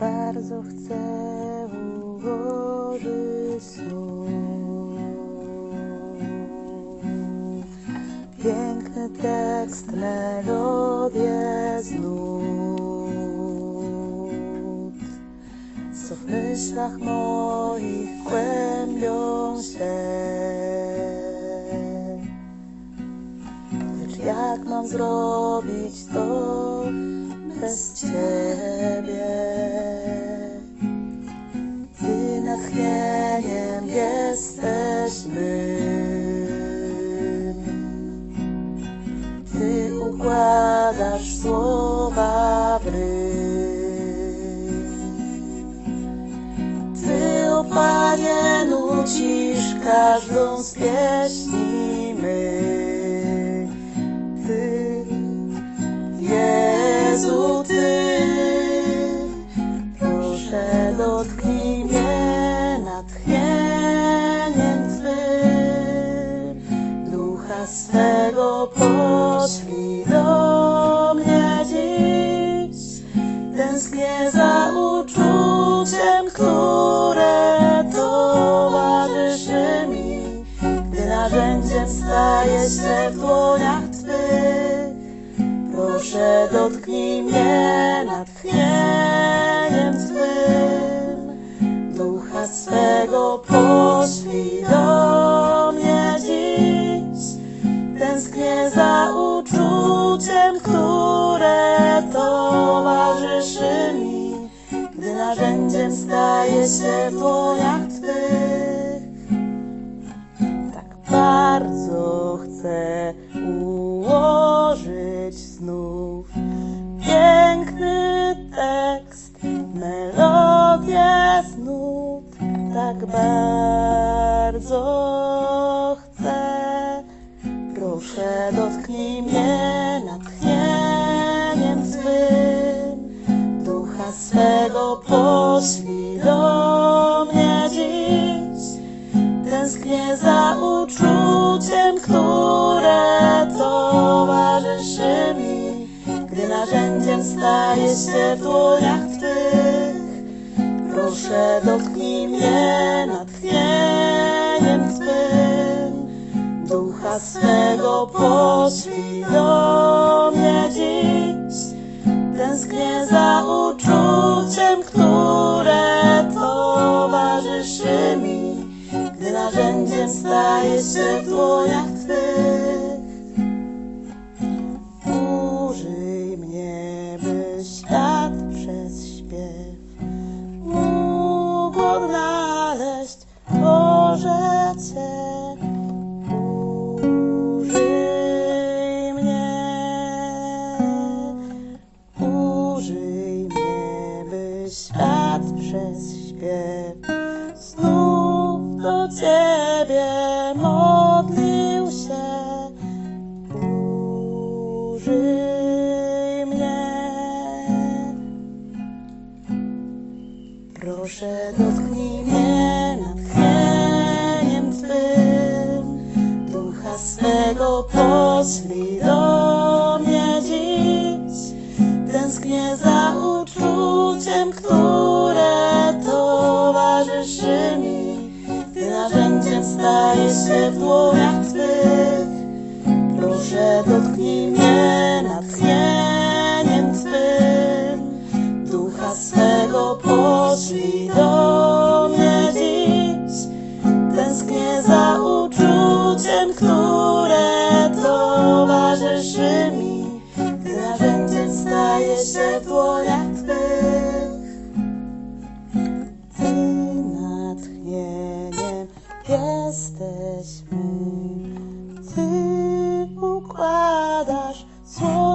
bardzo chcę ułożyć snów. Piękny tekst, melodię znów, co w myślach moich kłębią się. Lecz jak mam zrobić to bez Ciebie? Układasz słowa w. Ty, o Panie, nucisz każdą z pieśni Ducha swego poślij do mnie dziś. Tęsknię za uczuciem, które towarzyszy mi, gdy narzędziem staje się w dłoniach Twych. Proszę dotknij mnie natchnieniem Twym. Ducha swego narzędziem staje się w dłoniach Twych. Tak bardzo chcę ułożyć znów piękny tekst, melodię znów. Tak bardzo chcę. Proszę dotknij mnie swego poślij do mnie dziś. Tęsknię za uczuciem, które towarzyszy mi, gdy narzędziem staje się w dłoniach Twych. Proszę dotknij mnie natchnieniem Twym. Ducha swego poślij do narzędziem staje się w dłoniach Twych. Użyj mnie, by świat przez śpiew mógł odnaleźć Boże Cię. Użyj mnie, użyj mnie, by świat przez śpiew znów do Ciebie modlił się. Użyj mnie. Proszę dotknij mnie natchnieniem Twym. Ducha swego poślij do mnie dziś. Tęsknię za uczuciem, które towarzyszy mi, gdy narzędziem staje się w dłoniach Twych. Proszę dotknij mnie natchnieniem Twym. Ducha swego poślij do mnie dziś. Tęsknię za uczuciem, które towarzyszy mi, gdy narzędziem staje się sem quadras. Sem